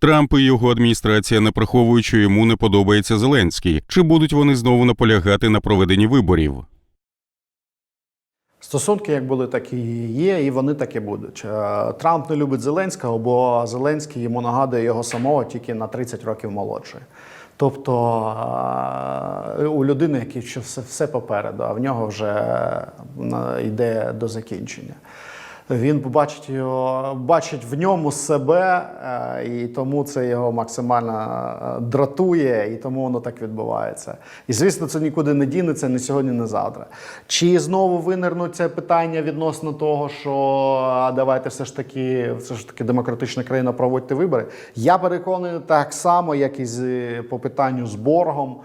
Трамп і його адміністрація не приховують, що йому не подобається Зеленський. Чи будуть вони знову наполягати на проведенні виборів? Стосунки як були, так і є, і вони так і будуть. Е, Трамп не любить Зеленського, бо Зеленський йому нагадує його самого тільки на 30 років молодший. Тобто е, у людини, який все попереду, а в нього вже е, йде до закінчення. Він побачить його, бачить в ньому себе, е, і тому це його максимально е, дратує, і тому воно так відбувається. І звісно, це нікуди не дінеться ні сьогодні, ні завтра. Чи знову винирнуть це питання відносно того, що давайте все ж таки, все ж таки демократична країна проводьте вибори? Я переконаний так само, як і з по питанню з боргом.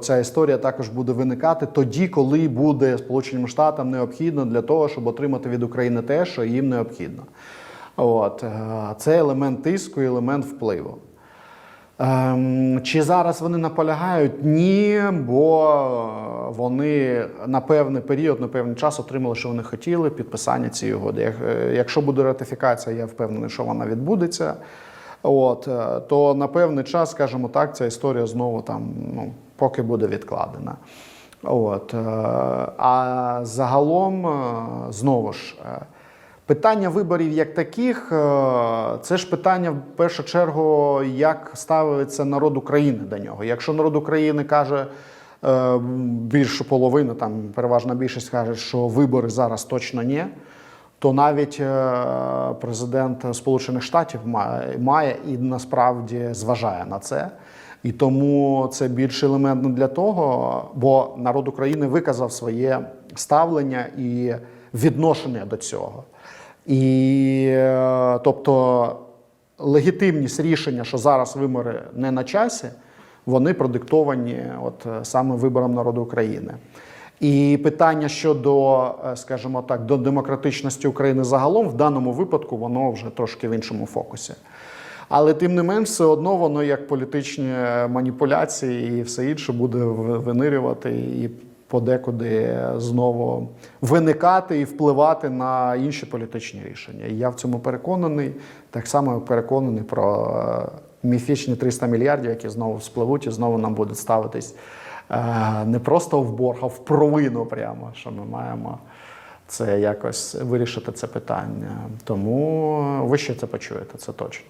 Ця історія також буде виникати тоді, коли буде Сполученим Штатам необхідно для того, щоб отримати від України те, що їм необхідно. От е, це елемент тиску, і елемент впливу. Ем, Чи зараз вони наполягають? Ні, бо вони на певний період, на певний час отримали, що вони хотіли, підписання цієї угоди. Е, Якщо буде ратифікація, я впевнений, що вона відбудеться. От, е, то на певний час, скажімо так, ця історія знову там, ну, поки буде відкладена. От, е, а загалом, е, знову ж, е, питання виборів як таких, це ж питання в першу чергу, як ставиться народ України до нього. Якщо народ України каже, більше половини, там переважна більшість каже, що вибори зараз точно ні, то навіть президент Сполучених Штатів має і насправді зважає на це. І тому це більше елементне для того, бо народ України виказав своє ставлення і відношення до цього. І е, тобто легітимність рішення, що зараз вибори не на часі, вони продиктовані от е, саме вибором народу України. І питання щодо, е, скажімо так, до демократичності України загалом в даному випадку воно вже трошки в іншому фокусі. Але тим не менш, все одно воно як політичні маніпуляції і все інше буде винирювати і подекуди знову виникати і впливати на інші політичні рішення. І я в цьому переконаний, так само переконаний про е, міфічні 300 мільярдів, які знову спливуть і знову нам будуть ставитись е, не просто в борг, а в провину прямо, що ми маємо це якось вирішити це питання. Тому ви ще це почуєте, це точно.